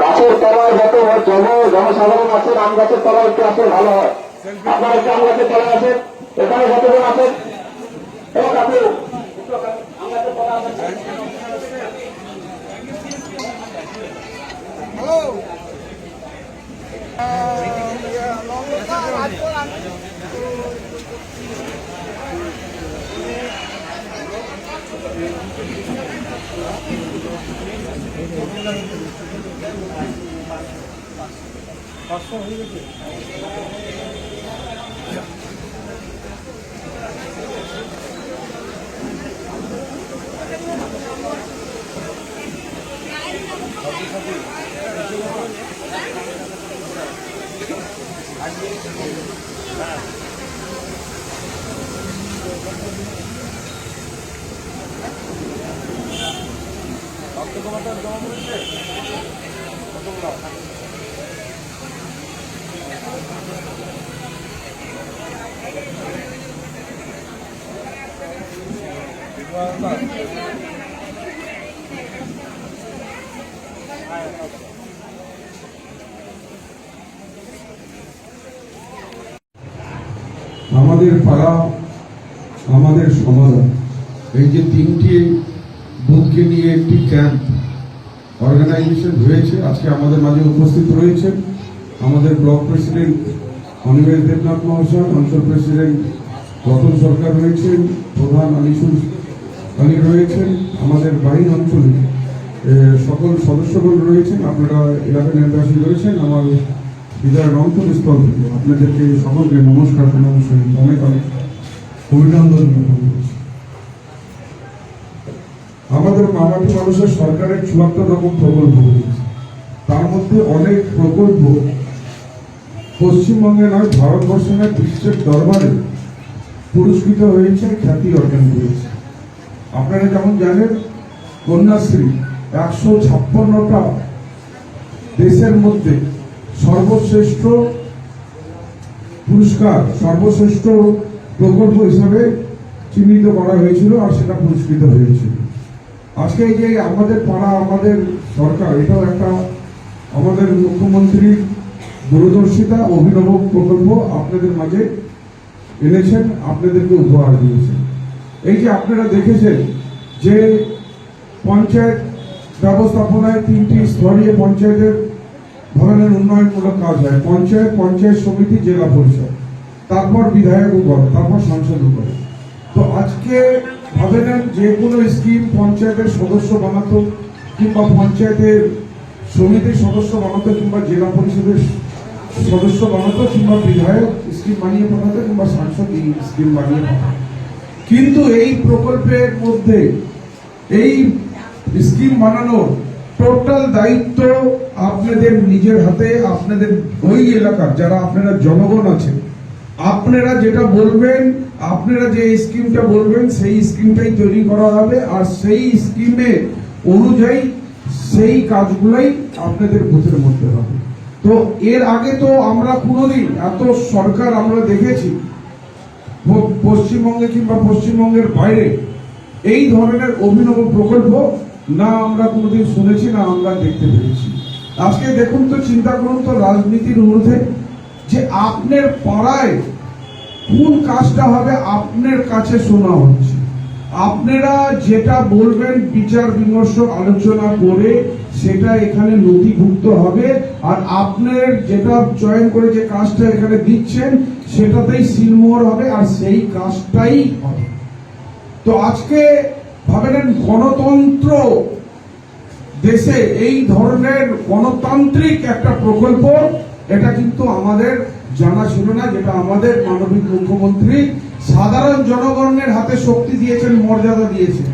গাছের তলায় যত জন জনসাধারণ আছেন আম গাছের তলায় একটু আসলে ভালো হয়। আপনারা একটু আম গাছের তলায় আছেন এখানে যতজন আছেন, এবং আপনি আম গাছের তলায় আছেন Passou. আমাদের পাড়া আমাদের সমাধান এই যে তিনটি বুথকে নিয়ে একটি ক্যাম্প অর্গানাইজেশন হয়েছে আজকে আমাদের মাঝে উপস্থিত রয়েছে আমাদের ব্লক প্রেসিডেন্ট অনিমেষ দেবনাথ মহাশয়, অঞ্চল প্রেসিডেন্ট রতন সরকার রয়েছেন, প্রধান আলিসুল আলী রয়েছেন, আমাদের বাহিনী অঞ্চলে সকল সদস্যগণ রয়েছেন, আপনারা এলাকার নেতাবাসী রয়েছেন, আমার হৃদয়ের অন্তরস্থল থেকে আপনাদেরকে সকলকে নমস্কার সহিত অনেক অনেক অভিনন্দন। আমাদের মামাটি মানুষের সরকারের চুয়াত্তর রকম প্রকল্প তার মধ্যে অনেক প্রকল্প পশ্চিমবঙ্গে নয়, ভারতবর্ষে নয়, বিশ্বের দরবারে পুরস্কৃত হয়েছে, খ্যাতি অর্জন করেছে। আপনারা যেমন জানেন, কন্যাশ্রী একশো ছাপ্পান্নটা দেশের মধ্যে সর্বশ্রেষ্ঠ পুরস্কার, সর্বশ্রেষ্ঠ প্রকল্প হিসাবে চিহ্নিত করা হয়েছিল আর সেটা পুরস্কৃত হয়েছিল। আজকে যে আমাদের পাড়া, আমাদের সরকার, এটাও একটা আমাদের মুখ্যমন্ত্রীর দূরদর্শিতা, অভিনব প্রকল্প আপনাদের মাঝে এনেছেন, আপনাদেরকে উপহার দিয়েছেন। এই যে আপনারা দেখেছেন যে পঞ্চায়েত ব্যবস্থাপনায় তিনটি স্তরীয় পঞ্চায়েতের ধরনের উন্নয়নমূলক কাজ হয়। পঞ্চায়েত পঞ্চায়েত সমিতি, জেলা পরিষদ, তারপর বিধায়ক উপর তারপর সংসদ করে তো আজকে ভাবে নেন যে কোনো স্কিম পঞ্চায়েতের সদস্য বানাতো কিংবা পঞ্চায়েতের সমিতির সদস্য বানাতো কিংবা জেলা পরিষদের সদস্য বানাতো কিংবা বিধায়ক স্কিম বানিয়ে পাঠাতো কিংবা সাংসদ স্কিম বানিয়ে পাঠাতো। কিন্তু এই প্রকল্পের মধ্যে এই স্কিম বানানোর টোটাল দায়িত্ব আপনাদের নিজের হাতে, আপনাদের ওই এলাকার যারা আপনারা জনগণ আছেন আপনারা যেটা বলবেন, আপনারা যে স্কিমটা বলবেন, সেই স্কিমটাই তৈরি করা হবে। আর সেই স্কিমে অনুযায়ী সেই কাজগুলোই আপনাদের বুথের মধ্যে হবে। তো এর আগে তো আমরা কোনোদিন, এত সরকার আমরা দেখেছি পশ্চিমবঙ্গে কিংবা পশ্চিমবঙ্গের বাইরে, এই ধরনের অভিনব প্রকল্প না আমরা কোনোদিন শুনেছি, না আমরা দেখতে পেরেছি আজকে দেখুন তো, চিন্তা করুন তো, রাজনীতির ঊর্ধ্বে যে আপনার পাড়ায় কোন কাজটা হবে, আপনার কাছে শোনা হচ্ছে। আপনারা যেটা বলবেন, বিচার বিমর্শ আলোচনা করে সেটা এখানে নথিভুক্ত হবে। আর আপনার যেটা চয়ন করে যে কাজটা এখানে দিচ্ছেন, সেটাতেই সিলমোহর হবে, আর সেই কাজটাই হবে। তো আজকে ভাবেন গণতন্ত্র দেশে এই ধরনের গণতান্ত্রিক একটা প্রকল্প এটা কিন্তু আমাদের জানা ছিল না, যেটা আমাদের মানবিক মুখ্যমন্ত্রী সাধারণ জনগণের হাতে শক্তি দিয়েছেন, মর্যাদা দিয়েছেন।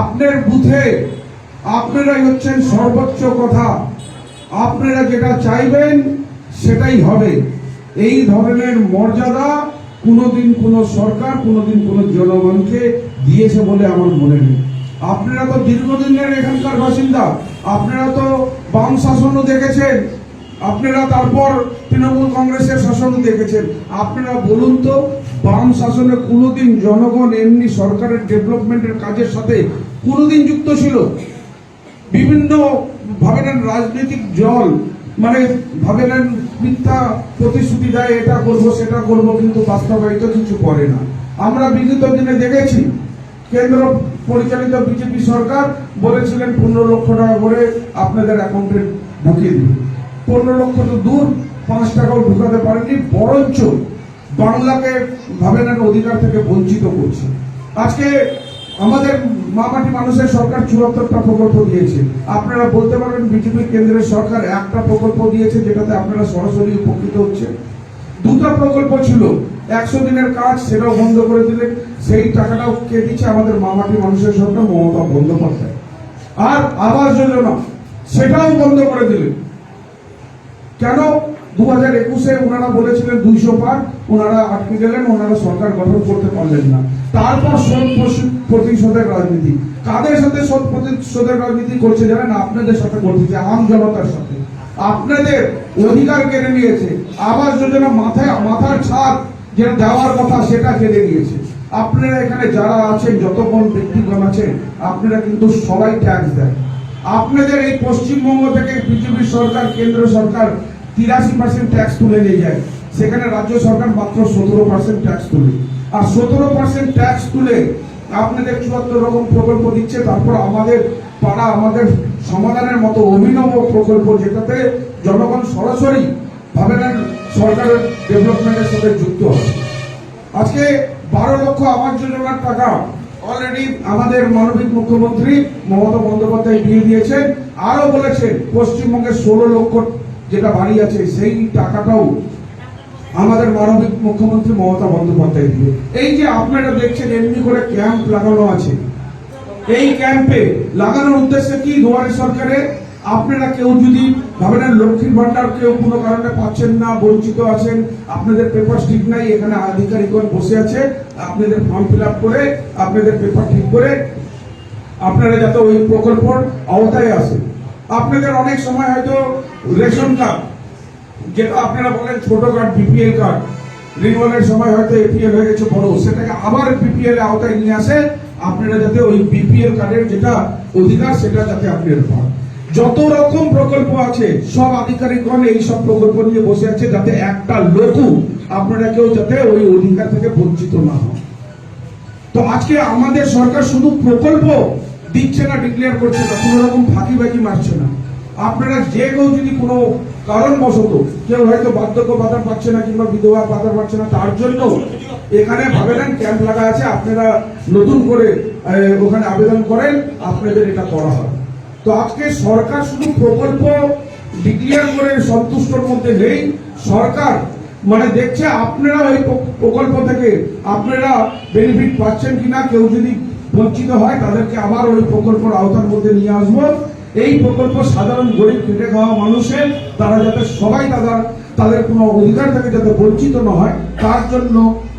আপনার বুথে আপনারাই হচ্ছেন সর্বোচ্চ কথা। আপনারা যেটা চাইবেন, সেটাই হবে। এই ধরনের মর্যাদা কোনোদিন কোনো সরকার, কোনোদিন কোনো জনগণকে দিয়েছে বলে আমার মনে নেই। আপনারা তো দীর্ঘদিনের এখানকার বাসিন্দা, আপনারা তো বাম শাসনও দেখেছেন আপনারা তারপর তৃণমূল কংগ্রেসের শাসনও দেখেছেন। আপনারা বলুন তো, বাম শাসনে কোনোদিন জনগণ এমনি সরকারের ডেভেলপমেন্টের কাজের সাথে কোনোদিন যুক্ত ছিল? বিভিন্ন ভাবেন রাজনৈতিক জল মানে ভাবেন মিথ্যা প্রতিশ্রুতি দেয়, এটা করব, সেটা করব, কিন্তু বাস্তবায়িত কিছু করে না। আমরা বিগত দিনে দেখেছি, কেন্দ্র পরিচালিত বিজেপি সরকার বলেছিলেন, পনেরো লক্ষ টাকা করে আপনাদের অ্যাকাউন্টে ঢুকিয়ে দিবে। পনেরো লক্ষ তো দূর পাঁচ টাকাও ঢুকাতে পারেনি বরঞ্চ বাংলাকে ভাবেন অধিকার থেকে বঞ্চিত করছে। আজকে আমাদের মামাটি মানুষের সরকার চুয়াত্তরটা প্রকল্প দিয়েছে। আপনারা বলতে পারবেন বিজেপি কেন্দ্রের সরকার একটা প্রকল্প দিয়েছে যেটাতে আপনারা সরাসরি উপকৃত হচ্ছে। দুটা প্রকল্প ছিল, একশো দিনের কাজ সেটাও বন্ধ করে দিলে, সেই টাকাটাও কে দিচ্ছে আমাদের মামাটি মানুষের সরকার, মমতা বন্দ্যোপাধ্যায়। আর আবাস যোজনা, সেটাও বন্ধ করে দিলেন কেন? দু হাজার একুশে ওনারা বলেছিলেন দুইশো পার, ওনারা আটকে গেলেন, ওনারা সরকার গঠন করতে পারলেন না। তারপর শোধ প্রতিশোধের রাজনীতি। কাদের সাথে শোধ প্রতিশোধের রাজনীতি করছে জানেন? আপনাদের সাথে করতেছে আম জনতার সাথে। আপনাদের অধিকার কেড়ে নিয়েছে। আবাস যোজনা মাথায় মাথার ছাদ যেটা দেওয়ার কথা সেটা কেড়ে নিয়েছে। আপনারা এখানে যারা আছেন, যতক্ষণ ব্যক্তিগণ আছেন, আপনারা কিন্তু সবাই ট্যাক্স দেন। আপনাদের এই পশ্চিমবঙ্গ থেকে বিজেপি সরকার, কেন্দ্র সরকার তিরাশি পার্সেন্ট ট্যাক্স তুলে নিয়ে যায়। সেখানে রাজ্য সরকার মাত্র সতেরো পার্সেন্ট ট্যাক্স তুলে। আর সতেরো পার্সেন্ট ট্যাক্স তুলে আপনাদের চুয়াত্তর রকম প্রকল্প দিচ্ছে, তারপর আমাদের পাড়া, আমাদের সমাধানের মতো অভিনব প্রকল্প যেটাতে জনগণ সরাসরি ভাবে নেন সরকারের ডেভেলপমেন্টের সাথে যুক্ত হবে। আজকে বারো লক্ষ আবাস যোজনার টাকা অলরেডি আমাদের মানবিক মুখ্যমন্ত্রী মমতা বন্দ্যোপাধ্যায় দিয়ে দিয়েছেন। আরও বলেছেন পশ্চিমবঙ্গের ষোলো লক্ষ যেটা বাড়ি আছে, সেই টাকাটাও আমাদের মানবিক মুখ্যমন্ত্রী মমতা বন্দ্যোপাধ্যায় দিবে এই যে আপনারা দেখছেন, এমনি করে ক্যাম্প লাগানো আছে। এই ক্যাম্পে লাগানোর উদ্দেশ্য কি দুয়ারে সরকারে? আপনারা কেউ যদি ভাবেন লক্ষ্মীর ভান্ডার কেউ কোনো কারণে পাচ্ছেন না, বঞ্চিত আছেন, আপনাদের পেপার ঠিক নাই, এখানে আধিকারিকগণ বসে আছে আপনাদের ফর্ম ফিল করে, আপনাদের পেপার ঠিক করে, আপনারা যাতে ওই প্রকল্পর আওতায় আসেন। আপনাদের অনেক সময় হয়তো রেশন কার্ড যেটা আপনারা বলেন ছোট কার্ড বিপিএল কার্ড রিনিউয়ালের সময় হয়তো এপিএল হয়ে গেছে বড়, সেটাকে আবার বিপিএল আওতায় নিয়ে আসে, আপনারা যাতে ওই বিপিএল কার্ডের যেটা অধিকার, সেটা যাতে আপনারা পান। যত রকম প্রকল্প আছে, সব আধিকারিকগণ এই সব প্রকল্প নিয়ে বসে আছে, যাতে একটা লোকও আপনারা কেউ যাতে ওই অধিকার থেকে বঞ্চিত না হন। তো আজকে আমাদের সরকার শুধু প্রকল্প দিচ্ছে না ডিক্লেয়ার করছে না, কোনো রকম ফাঁকিবাজি মারছে না। আপনারা যে কেউ যদি কোনো কারণবশত কেউ হয়তো বার্ধক্য ভাতা পাচ্ছে না কিংবা বিধবা ভাতা পাচ্ছে না, তার জন্য এখানে ভাবেন ক্যাম্প লাগা আছে, আপনারা নতুন করে ওখানে আবেদন করেন, আপনাদের এটা করা হয়। তো আজকে সরকার শুধু প্রকল্প ডিক্লেয়ার করে সন্তুষ্টর মধ্যে নেই, সরকার মানে দেখছে আপনারা ওই প্রকল্প থেকে আপনারা বেনিফিট পাচ্ছেন কিনা, কেউ যদি বঞ্চিত হয় তাদেরকে আবার ওই প্রকল্পের আওতার মধ্যে নিয়ে আসব। এই প্রকল্প সাধারণ গরিব খেটে খাওয়া মানুষের, তারা যাতে সবাই তাদের তাদের কোনো অধিকার থেকে যাতে বঞ্চিত না হয়, তার জন্য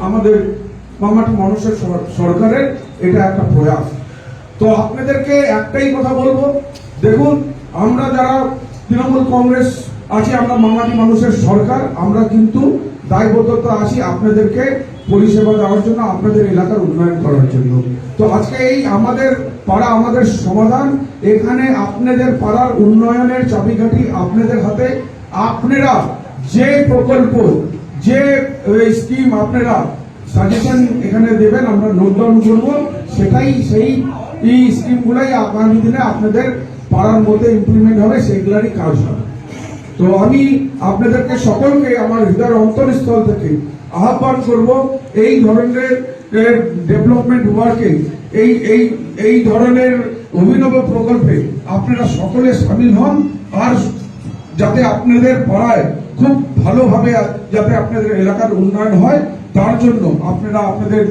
আমাদের মামাটি মানুষের সরকারের এটা একটা প্রয়াস। তো আপনাদেরকে একটাই কথা বলব, দেখুন, আমরা যারা তৃণমূল কংগ্রেস আছি আমরা মামাটি মানুষের সরকার, আমরা কিন্তু দায়বদ্ধতা আছি আপনাদেরকে পরিষেবা দেওয়ার জন্য, আপনাদের এলাকার উন্নয়ন করার জন্য। তো আজকে এই আমাদের পাড়া, আমাদের সমাধান, এখানে আপনাদের পাড়ার উন্নয়নের চাবিকাঠি আপনাদের হাতে। আপনারা যে প্রকল্প, যে স্কিম আপনারা সাজেশন এখানে দেবেন, আমরা নোট ডাউন করব। সেটাই সেই এই স্কিমগুলাই আগামী দিনে আপনাদের পাড়ার মধ্যে ইমপ্লিমেন্ট হবে সেইগুলারই কাজ হবে। তো আমি আপনাদেরকে সকলকে আমার হৃদয়ের অন্তরস্থল থেকে আহ্বান করব, এই ধরনের ডেভেলপমেন্ট ওয়ার্কে এই এই এই ধরনের অভিনব প্রকল্পে আপনারা সকলে সামিল হন, আর যাতে আপনাদের পাড়ায় খুব ভালোভাবে যাতে আপনাদের এলাকার উন্নয়ন হয়, তার জন্য আপনারা আপনাদের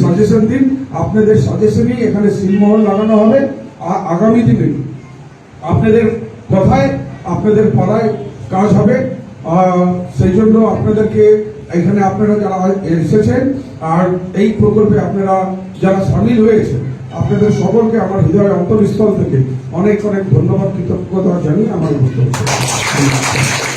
সাজেশন দিন। আপনাদের সাজেশনই এখানে সিলমোহর লাগানো হবে আগামী দিনে। আপনাদের কথায় আপনাদের পাড়ায় কাজ হবে সেই জন্য আপনাদেরকে এখানে আপনারা যারা এসেছেন আর এই প্রকল্পে আপনারা যারা সামিল হয়েছে আপনাদের সকলকে আমার হৃদয় অন্তরস্থল থেকে অনেক অনেক ধন্যবাদ, কৃতজ্ঞতা জানিয়ে আমার বক্তব্য।